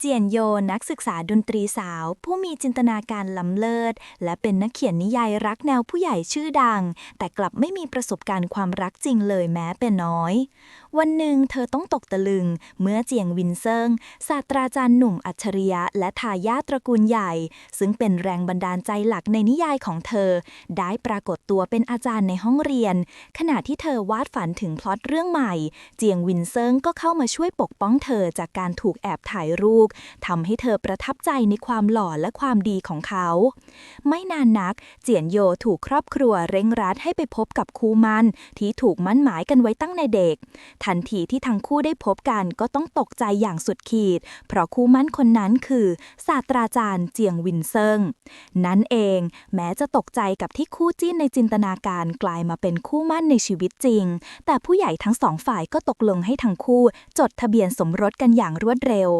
เจียนโยนักศึกษาดนตรีสาว ผู้มีจินตนาการล้ำเลิศ และเป็นนักเขียนนิยายรักแนวผู้ใหญ่ชื่อดัง แต่กลับไม่มีประสบการณ์ความรักจริงเลยแม้เป็นน้อย วันหนึ่งเธอต้องตกตะลึง เมื่อเจียงวินเซิงศาสตราจารย์หนุ่มอัจฉริยะ และทายาทตระกูลใหญ่ ซึ่งเป็นแรงบันดาลใจหลักในนิยายของเธอ ได้ปรากฏตัวเป็นอาจารย์ในห้องเรียน ขณะที่เธอวาดฝันถึงพล็อตเรื่องใหม่ เจียงวินเซิงก็เข้ามาช่วยปกป้องเธอจากการถูกแอบถ่ายรูปทำให้เธอประทับใจในความหล่อและความดีของเขา ไม่นานนัก เจียนโยถูกครอบครัวเร่งรัดให้ไปพบกับคู่มันที่ถูกมั่นหมายกันไว้ตั้งในเด็ก ทันทีที่ทั้งคู่ได้พบกันก็ต้องตกใจอย่างสุดขีด เพราะคู่มั่นคนนั้นคือ ศาสตราจารย์เจียงวินเซิงนั่นเองแม้จะตกใจกับที่คู่จิ้นในจินตนาการกลายมาเป็นคู่มั่นในชีวิตจริง แต่ผู้ใหญ่ทั้งสองฝ่ายก็ตกลงให้ทั้งคู่ จดทะเบียนสมรสกันอย่างรวดเร็ว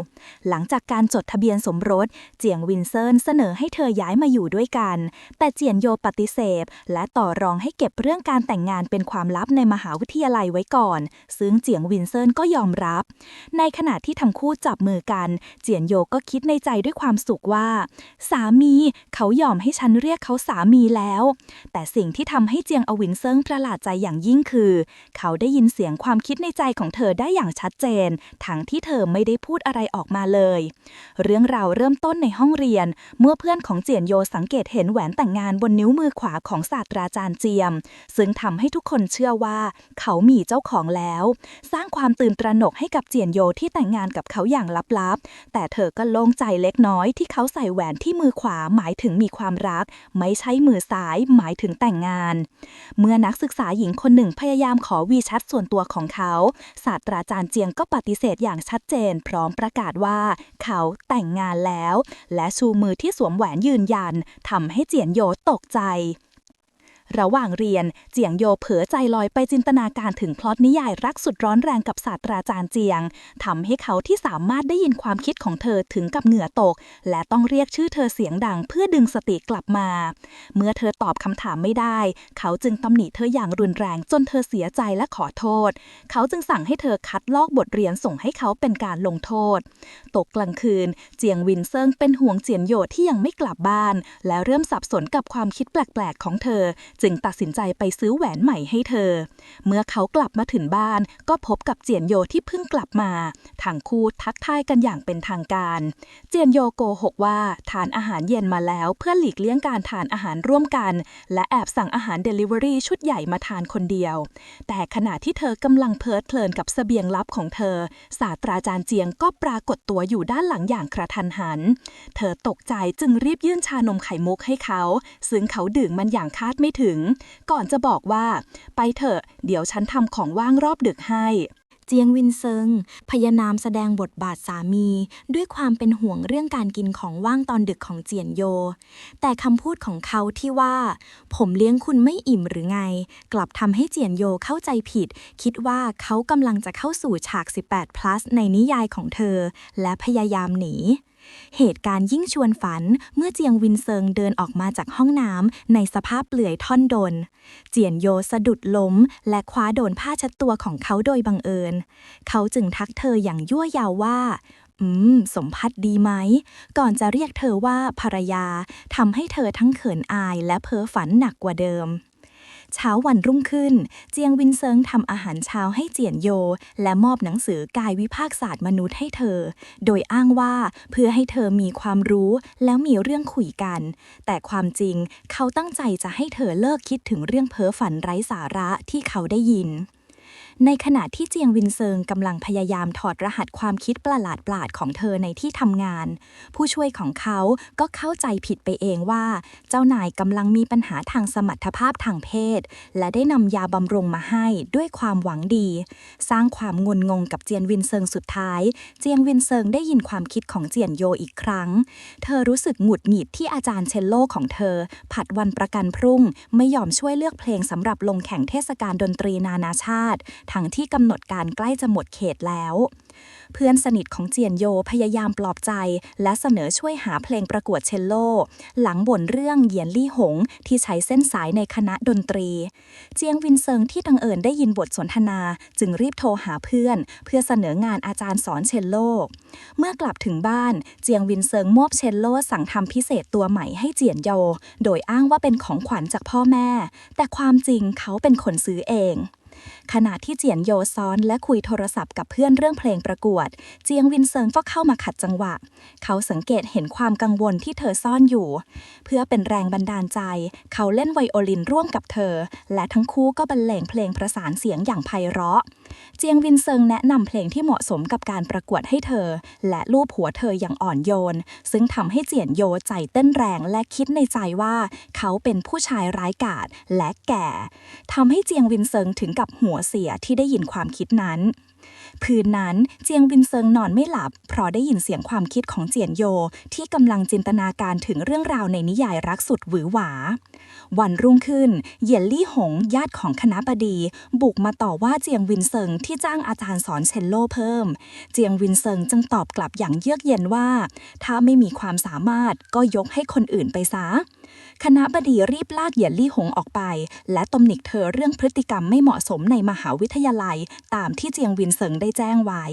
หลังังจากการจดทะเบียนสมรส เจียงวินเซินเสนอให้เธอย้ายมาอยู่ด้วยกัน แต่เจียนโยปฏิเสธ และต่อรองให้เก็บเรื่องการแต่งงานเป็นความลับในมหาวิทยาลัยไว้ก่อน ซึ่งเจียงวินเซินก็ยอมรับ ในขณะที่ทั้งคู่จับมือกัน เจียนโยก็คิดในใจด้วยความสุขว่า สามีเขายอมให้ฉันเรียกเขาสามีแล้ว แต่สิ่งที่ทำให้เจียงอวินเซิงประหลาดใจอย่างยิ่งคือ เขาได้ยินเสียงความคิดในใจของเธอได้อย่างชัดเจน ทั้งที่เธอไม่ได้พูดอะไรออกมาเลยเรื่องราวเริ่มต้นในห้องเรียน เมื่อเพื่อนของเจียนโยสังเกตเห็นแหวนแต่งงานบนนิ้วมือขวาของศาสตราจารย์เจียม ซึ่งทำให้ทุกคนเชื่อว่า เขามีเจ้าของแล้ว สร้างความตื่นตระหนกให้กับเจียนโยที่แต่งงานกับเขาอย่างลับๆ แต่เธอก็โล่งใจเล็กน้อยที่เขาใส่แหวนที่มือขวาหมายถึงมีความรัก ไม่ใช่มือซ้ายหมายถึงแต่งงาน เมื่อนักศึกษาหญิงคนหนึ่งพยายามขอวีแชทส่วนตัวของเขาศาสตราจารย์เจียงก็ปฏิเสธอย่างชัดเจน พร้อมประกาศว่าเขาแต่งงานแล้ว และชูมือที่สวมแหวนยืนยันทำให้เจียนโยตกใจ ระหว่างเรียน เจียงโยเผลอใจลอยไปจินตนาการถึงพล็อตนิยายรักสุดร้อนแรงกับศาสตราจารย์เจียงทำให้เขาที่สามารถได้ยินความคิดของเธอถึงกับเหงื่อตก และต้องเรียกชื่อเธอเสียงดังเพื่อดึงสติกลับมา เมื่อเธอตอบคำถามไม่ได้ เขาจึงตำหนิเธออย่างรุนแรงจนเธอเสียใจและขอโทษ เขาจึงสั่งให้เธอคัดลอกบทเรียนส่งให้เขาเป็นการลงโทษ ตกกลางคืน เจียงวินเซิงเป็นห่วงเจียนโยที่ยังไม่กลับบ้าน และเริ่มสับสนกับความคิดแปลกๆของเธอจึงตัดสินใจไปซื้อแหวนใหม่ให้เธอ เมื่อเขากลับมาถึงบ้านก็พบกับเจียนโยที่เพิ่งกลับมาทั้งคู่ทักทายกันอย่างเป็นทางการ เจียนโยโกหกว่าทานอาหารเย็นมาแล้วเพื่อหลีกเลี่ยงการทานอาหารร่วมกัน และแอบสั่งอาหารเดลิเวอรี่ชุดใหญ่มาทานคนเดียว แต่ขณะที่เธอกำลังเพลิดเพลินกับเสบียงลับของเธอ ศาสตราจารย์เจียงก็ปรากฏตัวอยู่ด้านหลังอย่างกระทันหัน เธอตกใจจึงรีบยื่นชานมไข่มุกให้เขา ซึ่งเขาดื่มมันอย่างคาดไม่ถึงก่อนจะบอกว่า ไปเถอะ เดี๋ยวฉันทำของว่างรอบดึกให้ เจียงวินเซิง พยานามแสดงบทบาทสามี ด้วยความเป็นห่วงเรื่องการกินของว่างตอนดึกของเจียนโย แต่คำพูดของเขาที่ว่า ผมเลี้ยงคุณไม่อิ่มหรือไง กลับทำให้เจียนโยเข้าใจผิด คิดว่าเขากำลังจะเข้าสู่ฉาก 18 plus ในนิยายของเธอ และพยายามหนี เหตุการณ์ยิ่งชวนฝันเมื่อเจียงวินเซิงเดินออกมาจากห้องน้ำในสภาพเปลือยท่อนดน เจียนโยสะดุดล้ม และคว้าโดนผ้าเช็ดตัวของเขาโดยบังเอิญ เขาจึงทักเธออย่างยั่วยาวว่าอืม สมพัดดีไหม ก่อนจะเรียกเธอว่าภรรยาทำให้เธอทั้งเขินอายและเพ้อฝันหนักกว่าเดิม เช้าวันรุ่งขึ้น เจียงวินเซิงทำอาหารเช้าให้เจียนโย และมอบหนังสือกายวิภาคศาสตร์มนุษย์ให้เธอ โดยอ้างว่าเพื่อให้เธอมีความรู้แล้วมีเรื่องคุยกัน แต่ความจริงเขาตั้งใจจะให้เธอเลิกคิดถึงเรื่องเพ้อฝันไร้สาระที่เขาได้ยิน ในขณะที่เจียงวินเซิงกำลังพยายามถอดรหัสความคิดประหลาดปลาดๆของเธอในที่ทำงาน ผู้ช่วยของเขาก็เข้าใจผิดไปเองว่า เจ้านายกำลังมีปัญหาทางสมรรถภาพทางเพศ และได้นำยาบำรุงมาให้ด้วยความหวังดี สร้างความงุนงงกับเจียนวินเซิงสุดท้าย เจียงวินเซิงได้ยินความคิดของเจียนโยอีกครั้ง เธอรู้สึกหงุดหงิดที่อาจารย์เชลโลของเธอ ผัดวันประกันพรุ่ง ไม่ยอมช่วยเลือกเพลงสำหรับลงแข่งเทศกาลดนตรีนานาชาติทั้งที่กำหนดการใกล้จะหมดเขตแล้ว เพื่อนสนิทของเจียนโยพยายามปลอบใจ และเสนอช่วยหาเพลงประกวดเชลโล หลังบ่นเรื่องเหยียนลี่หง ที่ใช้เส้นสายในคณะดนตรี เจียงวินเซิงที่ทังเอิญได้ยินบทสนทนา จึงรีบโทรหาเพื่อน เพื่อเสนองานอาจารย์สอนเชลโล เมื่อกลับถึงบ้านเจียงวินเซิงมอบเชลโลสั่งทำพิเศษตัวใหม่ให้เจียนโย โดยอ้างว่าเป็นของขวัญจากพ่อแม่ แต่ความจริงเขาเป็นคนซื้อเอง ขณะที่เจียนโยซ้อนและคุยโทรศัพท์กับเพื่อนเรื่องเพลงประกวด เจียงวินเซิงก็เข้ามาขัดจังหวะ เขาสังเกตเห็นความกังวลที่เธอซ่อนอยู่ เพื่อเป็นแรงบันดาลใจ เขาเล่นไวโอลินร่วมกับเธอ และทั้งคู่ก็บรรเลงเพลงประสานเสียงอย่างไพเราะ เจียงวินเซิงแนะนำเพลงที่เหมาะสมกับการประกวดให้เธอ และลูบหัวเธออย่างอ่อนโยน ซึ่งทำให้เจียนโยใจเต้นแรงและคิดในใจว่า เขาเป็นผู้ชายร้ายกาจและแก่ทำให้เจียงวินเซิงถึงกับหัวเสียที่ได้ยินความคิดนั้นคืนนั้นเจียงวินเซิงนอนไม่หลับ เพราะได้ยินเสียงความคิดของเจียนโย ที่กำลังจินตนาการถึงเรื่องราวในนิยายรักสุดหวือหวา วันรุ่งขึ้น เหยียนลี่หง ญาติของคณะบดี บุกมาต่อว่าเจียงวินเซิงที่จ้างอาจารย์สอนเชลโลเพิ่ม เจียงวินเซิงจึงตอบกลับอย่างเยือกเย็นว่า ถ้าไม่มีความสามารถก็ยกให้คนอื่นไปซะคณะบดีรีบลากเหยียนลี่หงออกไป และตำหนิเธอเรื่องพฤติกรรมไม่เหมาะสมในมหาวิทยาลัย ตามที่เจียงวินเซิงได้แจ้งไว้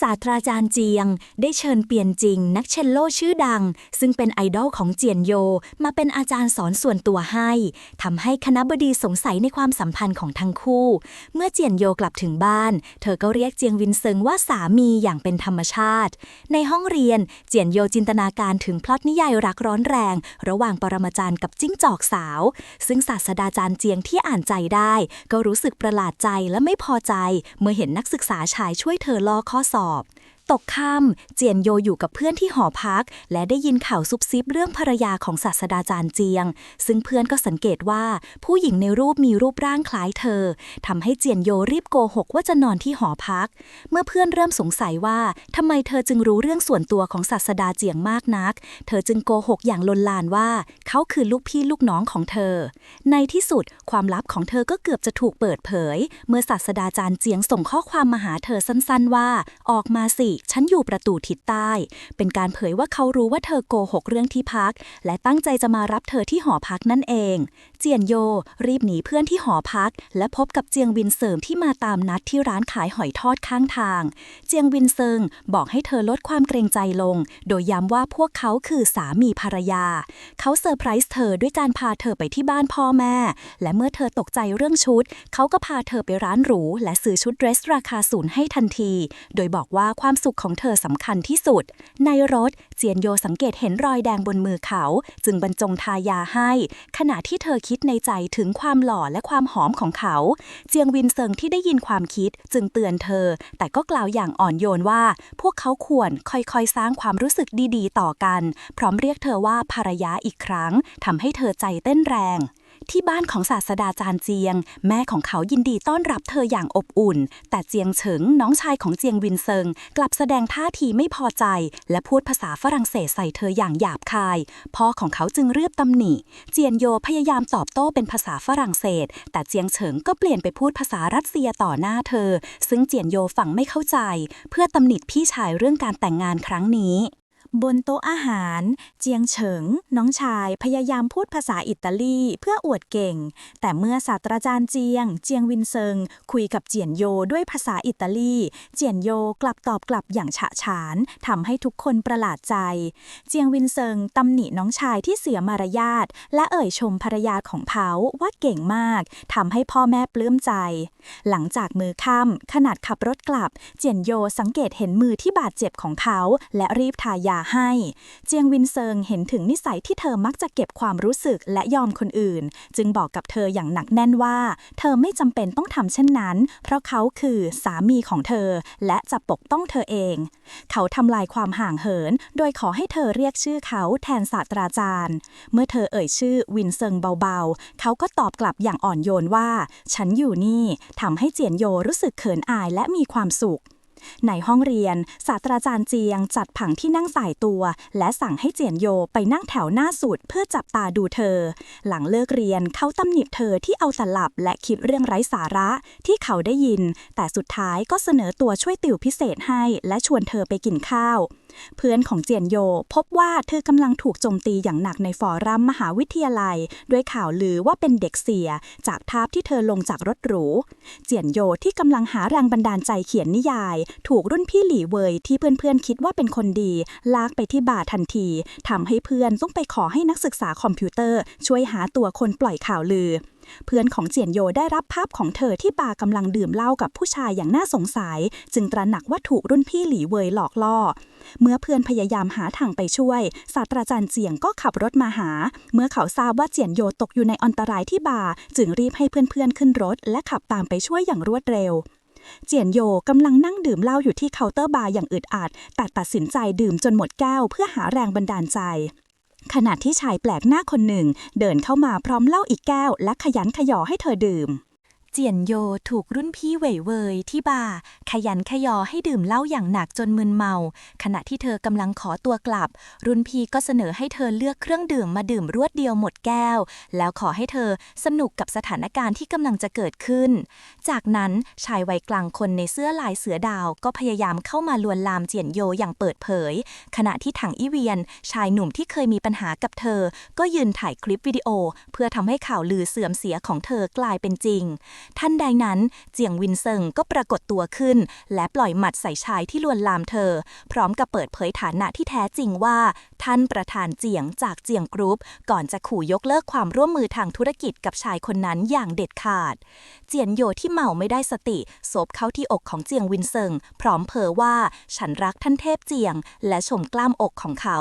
ศาสตราจารย์เจียง ได้เชิญเปียนจริง นักเชลโลชื่อดัง ซึ่งเป็นไอดอลของเจียนโย มาเป็นอาจารย์สอนส่วนตัวให้ทำให้คณะบดีสงสัยในความสัมพันธ์ของทั้งคู่ เมื่อเจียนโยกลับถึงบ้าน เธอก็เรียกเจียงวินเซิงว่าสามีอย่างเป็นธรรมชาติ ในห้องเรียนเจียนโยจินตนาการถึงพล็อตนิยายรักร้อนแรง ระหว่างปรมาจารย์กับจิ้งจอกสาว ซึ่งศาสตราจารย์เจียงที่อ่านใจได้ ก็รู้สึกประหลาดใจและไม่พอใจ เมื่อเห็นนักศึกษาชายช่วยเธอลอข้อสอบสอบ ตกค่ำเจียนโยอยู่กับเพื่อนที่หอพัก และได้ยินข่าวซุบซิบเรื่องภรรยาของศาสดาจารย์เจียง ซึ่งเพื่อนก็สังเกตว่าผู้หญิงในรูปมีรูปร่างคล้ายเธอทำให้เจียนโยรีบโกหกว่าจะนอนที่หอพัก เมื่อเพื่อนเริ่มสงสัยว่าทำไมเธอจึงรู้เรื่องส่วนตัวของศาสดาเจียงมากนัก เธอจึงโกหกอย่างลนลานว่า เขาคือลูกพี่ลูกน้องของเธอ ในที่สุดความลับของเธอก็เกือบจะถูกเปิดเผย เมื่อศาสดาจารย์เจียงส่งข้อความมาหาเธอสั้นๆว่า ออกมาสิฉันอยู่ประตูทิศใต้ เป็นการเผยว่าเขารู้ว่าเธอโกหกเรื่องที่พัก และตั้งใจจะมารับเธอที่หอพักนั่นเอง เจียนโย รีบหนีเพื่อนที่หอพัก และพบกับเจียงวินเซิงที่มาตามนัดที่ร้านขายหอยทอดข้างทาง เจียงวินเซิงบอกให้เธอลดความเกรงใจลง โดยย้ำว่าพวกเขาคือสามีภรรยา เขาเซอร์ไพรส์เธอด้วยการพาเธอไปที่บ้านพ่อแม่ และเมื่อเธอตกใจเรื่องชุด เขาก็พาเธอไปร้านหรู และซื้อชุดเดรสราคาศูนย์ให้ทันที โดยบอกว่าความสุขของเธอสำคัญที่สุด ในรถเจียนโยสังเกตเห็นรอยแดงบนมือเขา จึงบรรจงทายาให้ ขณะที่เธอคิดในใจถึงความหล่อและความหอมของเขา เจียงวินเซิงที่ได้ยินความคิดจึงเตือนเธอ แต่ก็กล่าวอย่างอ่อนโยนว่า พวกเขาควรค่อยๆ สร้างความรู้สึกดีๆ ต่อกัน พร้อมเรียกเธอว่าภรรยาอีกครั้งทำให้เธอใจเต้นแรง ที่บ้านของศาสดาจารย์เจียง แม่ของเขายินดีต้อนรับเธออย่างอบอุ่น แต่เจียงเฉิงน้องชายของเจียงวินเซิง กลับแสดงท่าทีไม่พอใจ และพูดภาษาฝรั่งเศสใส่เธออย่างหยาบคาย พ่อของเขาจึงเรียบตำหนิ เจียนโยพยายามตอบโต้เป็นภาษาฝรั่งเศส แต่เจียงเฉิงก็เปลี่ยนไปพูดภาษารัสเซียต่อหน้าเธอ ซึ่งเจียนโยฟังไม่เข้าใจ เพื่อตำหนิพี่ชายเรื่องการแต่งงานครั้งนี้ บนโต๊ะอาหาร เจียงเฉิง น้องชายพยายามพูดภาษาอิตาลีเพื่ออวดเก่ง แต่เมื่อศาสตราจารย์เจียง เจียงวินเซิง คุยกับเจียนโยด้วยภาษาอิตาลี เจียนโยกลับตอบกลับอย่างฉะฉานทำให้ทุกคนประหลาดใจ เจียงวินเซิงตำหนิน้องชายที่เสียมารยาทและเอ่ยชมภรรยาของเขาว่าเก่งมากทำให้พ่อแม่ปลื้มใจ หลังจากมือค่ำขนาดขับรถกลับ เจียนโยสังเกตเห็นมือที่บาดเจ็บของเขา และรีบทายาให้ เจียงวินเซิงเห็นถึงนิสัยที่เธอมักจะเก็บความรู้สึกและยอมคนอื่น จึงบอกกับเธออย่างหนักแน่นว่า เธอไม่จำเป็นต้องทำเช่นนั้น เพราะเขาคือสามีของเธอ และจะปกป้องเธอเอง เขาทำลายความห่างเหิน โดยขอให้เธอเรียกชื่อเขาแทนศาสตราจารย์ เมื่อเธอเอ่ยชื่อวินเซิงเบาๆ เขาก็ตอบกลับอย่างอ่อนโยนว่า ฉันอยู่นี่ทำให้เจียนโยรู้สึกเขินอายและมีความสุข ในห้องเรียน ศาสตราจารย์เจียงจัดผังที่นั่งสายตัว และสั่งให้เจียนโยไปนั่งแถวหน้าสุดเพื่อจับตาดูเธอ หลังเลิกเรียนเขาตำหนิเธอที่เอาแต่หลับและคิดเรื่องไร้สาระที่เขาได้ยิน แต่สุดท้ายก็เสนอตัวช่วยติวพิเศษให้ และชวนเธอไปกินข้าว เพื่อนของเจียนโยพบว่าเธอกำลังถูกโจมตีอย่างหนักในฟอรัมมหาวิทยาลัย ด้วยข่าวลือว่าเป็นเด็กเสีย จากภาพที่เธอลงจากรถหรู เจียนโยที่กำลังหาแรงบันดาลใจเขียนนิยาย ถูกรุ่นพี่หลี่เวยที่เพื่อนๆคิดว่าเป็นคนดี ลากไปที่บาร์ทันทีทำให้เพื่อนต้องไปขอให้นักศึกษาคอมพิวเตอร์ ช่วยหาตัวคนปล่อยข่าวลือ เพื่อนของเจียนโยได้รับภาพของเธอที่บาร์กำลังดื่มเหล้ากับผู้ชายอย่างน่าสงสัย จึงตระหนักว่าถูกรุ่นพี่หลี่เวยหลอกล่อ เมื่อเพื่อนพยายามหาทางไปช่วยศาสตราจารย์เจียงก็ขับรถมาหา เมื่อเขาทราบว่าเจียนโยตกอยู่ในอันตรายที่บาร์จึงรีบให้เพื่อนๆขึ้นรถ และขับตามไปช่วยอย่างรวดเร็วเจียนโยกำลังนั่งดื่มเหล้าอยู่ที่เคาน์เตอร์บาร์อย่างอึดอัดแต่ตัดสินใจดื่มจนหมดแก้วเพื่อหาแรงบันดาลใจ ขณะที่ชายแปลกหน้าคนหนึ่ง เดินเข้ามาพร้อมเหล้าอีกแก้ว และขยันขยอให้เธอดื่ม เจียนโยถูกรุ่นพี่เหว่ยเวยที่บาร์ขยันขยอให้ดื่มเหล้าอย่างหนักจนมึนเมา ขณะที่เธอกำลังขอตัวกลับ รุ่นพี่ก็เสนอให้เธอเลือกเครื่องดื่มมาดื่มรวดเดียวหมดแก้ว แล้วขอให้เธอสนุกกับสถานการณ์ที่กำลังจะเกิดขึ้น จากนั้นชายวัยกลางคนในเสื้อลายเสือดาวก็พยายามเข้ามาลวนลามเจียนโยอย่างเปิดเผย ขณะที่ถังอีเวียน ชายหนุ่มที่เคยมีปัญหากับเธอ ก็ยืนถ่ายคลิปวิดีโอ เพื่อทำให้ข่าวลือเสื่อมเสียของเธอกลายเป็นจริงท่านใดนั้นเจียงวินเซิงก็ปรากฏตัวขึ้น และปล่อยหมัดใส่ชายที่ลวนลามเธอ พร้อมกับเปิดเผยฐานะที่แท้จริงว่า ท่านประธานเจียงจากเจียงกรุ๊ป ก่อนจะขู่ยกเลิกความร่วมมือทางธุรกิจกับชายคนนั้นอย่างเด็ดขาด เจียนโยที่เมาไม่ได้สติซบเข้าที่อกของเจียงวินเซิง พร้อมเผยว่าฉันรักท่านเทพเจียง และชมกล้ามอกของเขา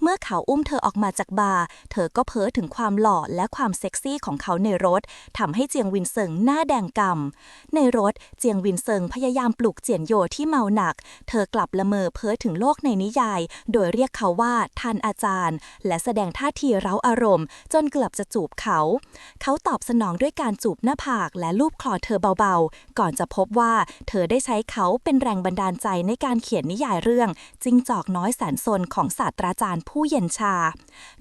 เมื่อเขาอุ้มเธอออกมาจากบาร์เธอก็เพ้อถึงความหล่อและความเซ็กซี่ของเขาในรถทำให้เจียงวินเซิงหน้าแดงกำในรถเจียงวินเซิงพยายามปลุกเจียนโยที่เมาหนัก เธอกลับละเมอเพ้อถึงโลกในนิยาย โดยเรียกเขาว่าท่านอาจารย์ และแสดงท่าทีเร้าอารมณ์ จนเกือบจะจูบเขา เขาตอบสนองด้วยการจูบหน้าผากและลูบคลอเธอเบาๆ ก่อนจะพบว่าเธอได้ใช้เขาเป็นแรงบันดาลใจในการเขียนนิยายเรื่อง จิงจอกน้อยแสนสนของศาสตราจารย์ผู้เย็นชา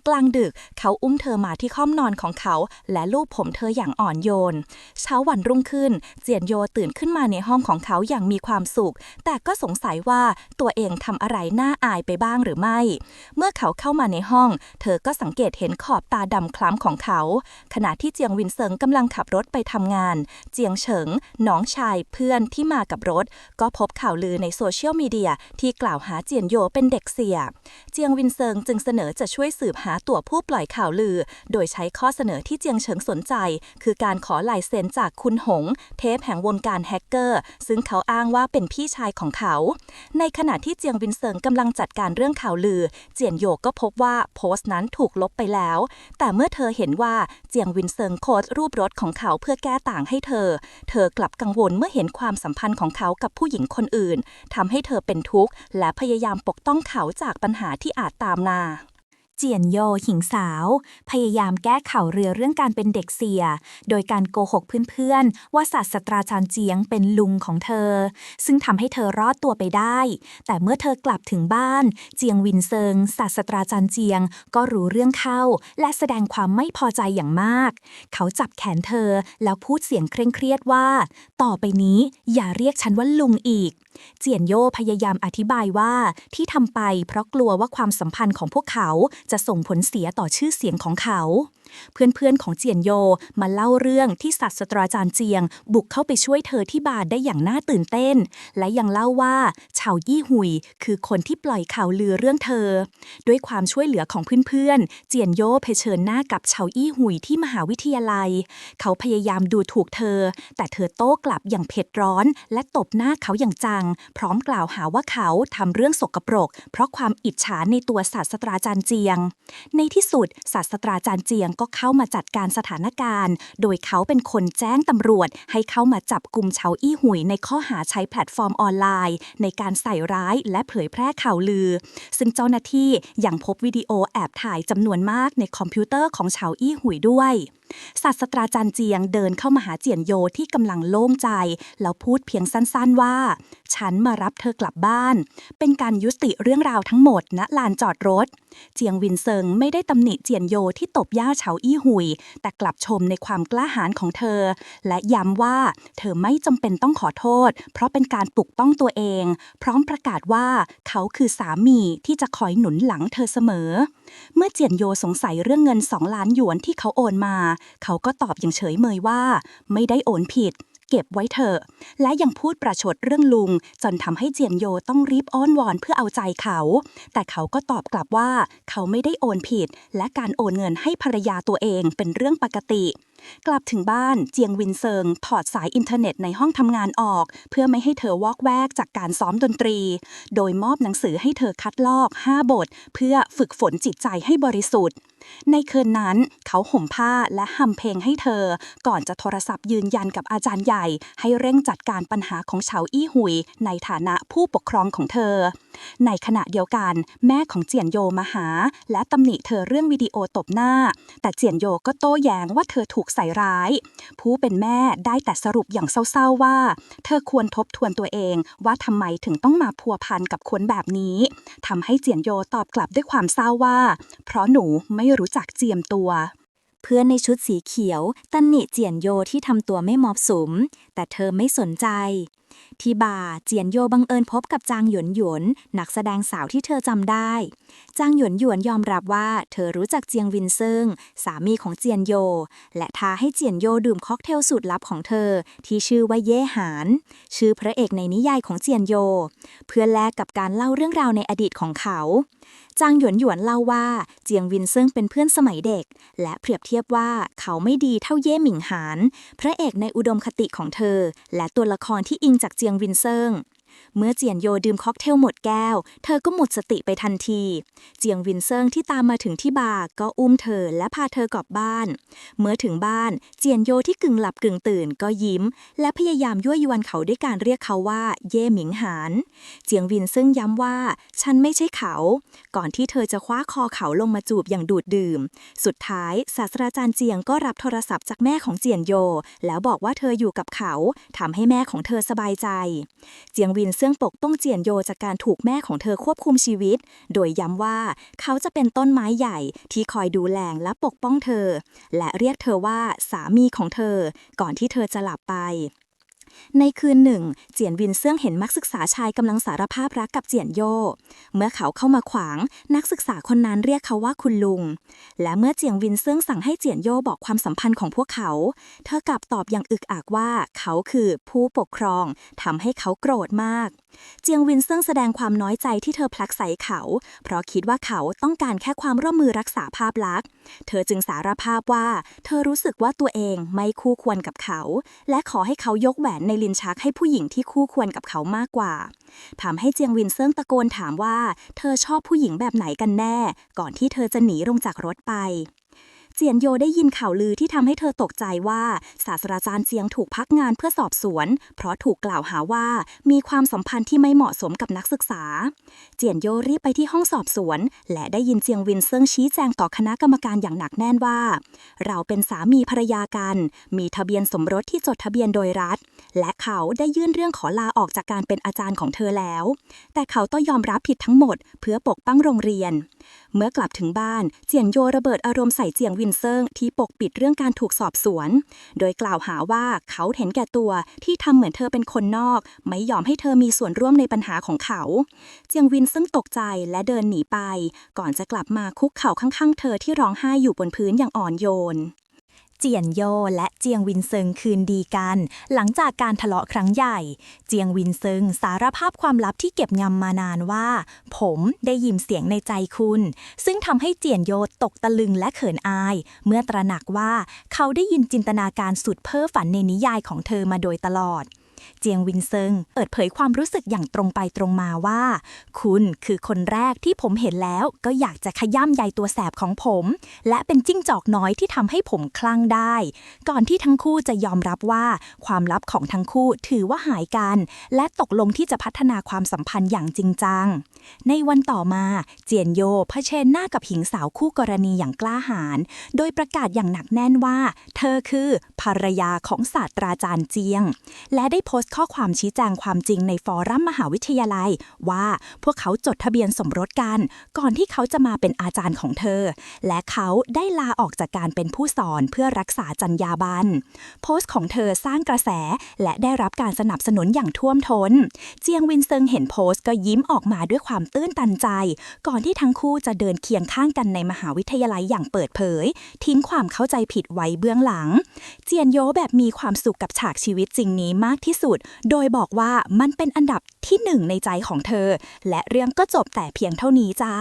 กลางดึกเขาอุ้มเธอมาที่ข้อมนอนของเขา และลูบผมเธออย่างอ่อนโยน เช้าวันรุ่งขึ้น เจียนโยตื่นขึ้นมาในห้องของเขาอย่างมีความสุข แต่ก็สงสัยว่าตัวเองทำอะไรน่าอายไปบ้างหรือไม่เมื่อเขาเข้ามาในห้อง เธอก็สังเกตเห็นขอบตาดำคล้ำของเขา ขณะที่เจียงวินเซิงกำลังขับรถไปทำงาน เจียงเฉิง น้องชายเพื่อนที่มากับรถ ก็พบข่าวลือในโซเชียลมีเดียที่กล่าวหาเจียนโยเป็นเด็กเสีย เจียงวินเซิงจึงเสนอจะช่วยสืบหาตัวผู้ปล่อยข่าวลือ โดยใช้ข้อเสนอที่เจียงเฉิงสนใจ คือการขอลายเซ็นจากคุณหง เทพแห่งวงการแฮกเกอร์ ซึ่งเขาอ้างว่าเป็นพี่ชายของเขา ในขณะที่เจียงวินเซิงกำลังจัดการเรื่องข่าวลือ เจียนโยก็พบว่าโพสต์นั้นถูกลบไปแล้ว แต่เมื่อเธอเห็นว่าเจียงวินเซิงโคดรูปรถของเขาเพื่อแก้ต่างให้เธอ เธอกลับกังวลเมื่อเห็นความสัมพันธ์ของเขากับผู้หญิงคนอื่นทำให้เธอเป็นทุกข์และพยายามปกป้องเขาจากปัญหาที่อาจตามมา เจียนโยหิงสาว พยายามแก้ข่าวเรือเรื่องการเป็นเด็กเสีย โดยการโกหกเพื่อนๆ ว่าศาสตราจารย์เจียงเป็นลุงของเธอ ซึ่งทำให้เธอรอดตัวไปได้ แต่เมื่อเธอกลับถึงบ้าน เจียงวินเซิงศาสตราจารย์เจียง ก็รู้เรื่องเข้า และแสดงความไม่พอใจอย่างมาก เขาจับแขนเธอแล้วพูดเสียงเคร่งเครียดว่า ต่อไปนี้อย่าเรียกฉันว่าลุงอีก เจียนโยพยายามอธิบายว่าที่ทำไปเพราะกลัวว่าความสัมพันธ์ของพวกเขาจะส่งผลเสียต่อชื่อเสียงของเขา เพื่อนๆของเจียนโยมาเล่าเรื่องที่ศาสตราจารย์เจียง บุกเข้าไปช่วยเธอที่บาร์ได้อย่างน่าตื่นเต้น และยังเล่าว่าชาวยี่หุย คือคนที่ปล่อยข่าวลือเรื่องเธอ ด้วยความช่วยเหลือของเพื่อนๆ เจียนโยเผชิญหน้ากับชาวอี้หุยที่มหาวิทยาลัย เขาพยายามดูถูกเธอ แต่เธอโต้กลับอย่างเผ็ดร้อน และตบหน้าเขาอย่างจัง พร้อมกล่าวหาว่าเขาทำเรื่องสกปรก เพราะความอิจฉาในตัวศาสตราจารย์เจียง ในที่สุดศาสตราจารย์เจียงก็เข้ามาจัดการสถานการณ์ โดยเขาเป็นคนแจ้งตำรวจ ให้เข้ามาจับกลุ่มเฉาอี้หุยในข้อหาใช้แพลตฟอร์มออนไลน์ ในการใส่ร้ายและเผยแพร่ข่าวลือ ซึ่งเจ้าหน้าที่ยังพบวิดีโอแอบถ่ายจำนวนมากในคอมพิวเตอร์ของเฉาอี้หุยด้วย ศาสตราจารย์เจียงเดินเข้ามาหาเจียนโยที่กำลังโล่งใจ แล้วพูดเพียงสั้นๆว่า ฉันมารับเธอกลับบ้าน เป็นการยุติเรื่องราวทั้งหมดณลานจอดรถ เจียงวินเซิงไม่ได้ตำหนิเจียนโยที่ตบย่าเฉาอี้หุย แต่กลับชมในความกล้าหาญของเธอ และย้ำว่า เธอไม่จำเป็นต้องขอโทษ เพราะเป็นการปลุกต้องตัวเอง พร้อมประกาศว่าเขาคือสามีที่จะคอยหนุนหลังเธอเสมอ เมื่อเจียนโยสงสัยเรื่องเงินสองล้านหยวนที่เขาโอนมาเขาก็ตอบอย่างเฉยเมยว่า ไม่ได้โอนผิด เก็บไว้เถอะ และยังพูดประชดเรื่องลุง จนทำให้เจียนโยต้องรีบอ้อนวอนเพื่อเอาใจเขา แต่เขาก็ตอบกลับว่า เขาไม่ได้โอนผิด และการโอนเงินให้ภรรยาตัวเองเป็นเรื่องปกติ กลับถึงบ้านเจียงวินเซิงถอดสายอินเทอร์เน็ตในห้องทำงานออก เพื่อไม่ให้เธอวอกแวกจากการซ้อมดนตรี โดยมอบหนังสือให้เธอคัดลอก 5 บท เพื่อฝึกฝนจิตใจให้บริสุทธิ์ ในคืนนั้นเขาห่มผ้าและฮัมเพลงให้เธอ ก่อนจะโทรศัพท์ยืนยันกับอาจารย์ใหญ่ ให้เร่งจัดการปัญหาของเฉาอี้หุย ในฐานะผู้ปกครองของเธอ ในขณะเดียวกัน แม่ของเจียนโยมาหา และตำหนิเธอเรื่องวิดีโอตบหน้า แต่เจียนโยก็โต้แย้งว่าเธอถูกใส่ร้าย ผู้เป็นแม่ได้แต่สรุปอย่างเศร้าๆว่า เธอควรทบทวนตัวเองว่าทำไมถึงต้องมาพัวพันกับคนแบบนี้ทำให้เจียนโยตอบกลับด้วยความเศร้าว่า เพราะหนูไม่รู้จักเจียมตัวเพื่อนในชุดสีเขียว ตันหนิเจียนโยที่ทำตัวไม่เหมาะสม แต่เธอไม่สนใจ ที่บาร์เจียนโยบังเอิญพบกับจางหยวนหยวนนักแสดงสาวที่เธอจำได้ จางหยวนหยวนยอมรับว่าเธอรู้จักเจียงวินเซิงสามีของเจียนโย และท้าให้เจียนโยดื่มค็อกเทลสูตรลับของเธอ ที่ชื่อว่าเย่หาน ชื่อพระเอกในนิยายของเจียนโย เพื่อแลกกับการเล่าเรื่องราวในอดีตของเขาจางหยวนหยวนเล่าว่าเจียงวินเซิงเป็นเพื่อนสมัยเด็ก และเปรียบเทียบว่าเขาไม่ดีเท่าเย่หมิงหาน พระเอกในอุดมคติของเธอ และตัวละครที่อิงจากเจียงวินเซิง เมื่อเจียนโยดื่มค็อกเทลหมดแก้ว เธอก็หมดสติไปทันที เจียงวินเซิงที่ตามมาถึงที่บาร์ก็อุ้มเธอและพาเธอกลับบ้าน เมื่อถึงบ้านเจียนโยที่กึ่งหลับกึ่งตื่นก็ยิ้ม และพยายามยั่วยวนเขาด้วยการเรียกเขาว่า เย่หมิงหาน เจียงวินซึ่งย้ำว่า ฉันไม่ใช่เขา ก่อนที่เธอจะคว้าคอเขาลงมาจูบอย่างดูดดื่ม สุดท้ายศาสตราจารย์เจียงก็รับโทรศัพท์จากแม่ของเจียนโย แล้วบอกว่าเธออยู่กับเขาทำให้แม่ของเธอสบายใจ เจียงวินินเซึ่งปกต้องเจียนโยจากการถูกแม่ของเธอควบคุมชีวิต โดยย้ำว่าเขาจะเป็นต้นไม้ใหญ่ที่คอยดูแลและปกป้องเธอ และเรียกเธอว่าสามีของเธอ ก่อนที่เธอจะหลับไป ในคืนหนึ่ง เจียนวินเซื่องเห็นนักศึกษาชายกำลังสารภาพรักกับเจียนโย เมื่อเขาเข้ามาขวาง นักศึกษาคนนั้นเรียกเขาว่าคุณลุง และเมื่อเจียงวินเซื่องสั่งให้เจียนโยบอกความสัมพันธ์ของพวกเขา เธอกลับตอบอย่างอึกอักว่าเขาคือผู้ปกครองทำให้เขาโกรธมาก เจียงวินเซิงแสดงความน้อยใจที่เธอพลักใส่เขา เพราะคิดว่าเขาต้องการแค่ความร่วมมือรักษาภาพลักษณ์ เธอจึงสารภาพว่า เธอรู้สึกว่าตัวเองไม่คู่ควรกับเขา และขอให้เขายกแหวนในลินชักให้ผู้หญิงที่คู่ควรกับเขามากกว่าทำให้เจียงวินเซิงตะโกนถามว่า เธอชอบผู้หญิงแบบไหนกันแน่ ก่อนที่เธอจะหนีลงจากรถไปเจียนโยได้ยินข่าวลือที่ทำให้เธอตกใจว่าศาสตราจารย์เจียงถูกพักงานเพื่อสอบสวน เพราะถูกกล่าวหาว่ามีความสัมพันธ์ที่ไม่เหมาะสมกับนักศึกษา เจียนโยรีบไปที่ห้องสอบสวน และได้ยินเจียงวินเซิงชี้แจงต่อคณะกรรมการอย่างหนักแน่นว่า เราเป็นสามีภรรยากัน มีทะเบียนสมรสที่จดทะเบียนโดยรัฐ และเขาได้ยื่นเรื่องขอลาออกจากการเป็นอาจารย์ของเธอแล้ว แต่เขาต้องยอมรับผิดทั้งหมด เพื่อปกป้องโรงเรียน เมื่อกลับถึงบ้าน เจียนโยระเบิดอารมณ์ใส่เจียงวินเซิงที่ปกปิดเรื่องการถูกสอบสวน โดยกล่าวหาว่าเขาเห็นแก่ตัวที่ทำเหมือนเธอเป็นคนนอก ไม่ยอมให้เธอมีส่วนร่วมในปัญหาของเขา เจียงวินซึ่งตกใจและเดินหนีไป ก่อนจะกลับมาคุกเข่าข้างๆ เธอที่ร้องไห้อยู่บนพื้นอย่างอ่อนโยน เจียนโยและเจียงวินเซิงคืนดีกัน หลังจากการทะเลาะครั้งใหญ่ เจียงวินเซิงสารภาพความลับที่เก็บงำมานานว่า ผมได้ยินเสียงในใจคุณ ซึ่งทำให้เจียนโยตกตะลึงและเขินอาย เมื่อตระหนักว่าเขาได้ยินจินตนาการสุดเพ้อฝันในนิยายของเธอมาโดยตลอด เจียงวินเซิงเปิดเผยความรู้สึกอย่างตรงไปตรงมาว่า คุณคือคนแรกที่ผมเห็นแล้ว ก็อยากจะขย้ำใยตัวแสบของผม และเป็นจิ้งจอกน้อยที่ทำให้ผมคลั่งได้ ก่อนที่ทั้งคู่จะยอมรับว่า ความลับของทั้งคู่ถือว่าหายกัน และตกลงที่จะพัฒนาความสัมพันธ์อย่างจริงจังในวันต่อมาเจียนโยเผชิญหน้ากับหญิงสาวคู่กรณีอย่างกล้าหาญ โดยประกาศอย่างหนักแน่นว่า เธอคือภรรยาของศาสตราจารย์เจียง และได้โพสต์ข้อความชี้แจงความจริงในฟอรัมมหาวิทยาลัย ว่าพวกเขาจดทะเบียนสมรสกัน ก่อนที่เขาจะมาเป็นอาจารย์ของเธอ และเขาได้ลาออกจากการเป็นผู้สอนเพื่อรักษาจรรยาบรรณโพสต์ของเธอสร้างกระแส และได้รับการสนับสนุนอย่างท่วมท้น เจียงวินเซิงเห็นโพสต์ก็ยิ้มออกมาด้วยความตื้นตันใจ ก่อนที่ทั้งคู่จะเดินเคียงข้างกันในมหาวิทยาลัยอย่างเปิดเผย ทิ้งความเข้าใจผิดไว้เบื้องหลัง เจียนโยแบบมีความสุขกับฉากชีวิตจริงนี้มากที่สุด โดยบอกว่ามันเป็นอันดับที่หนึ่งในใจของเธอ และเรื่องก็จบแต่เพียงเท่านี้จ้า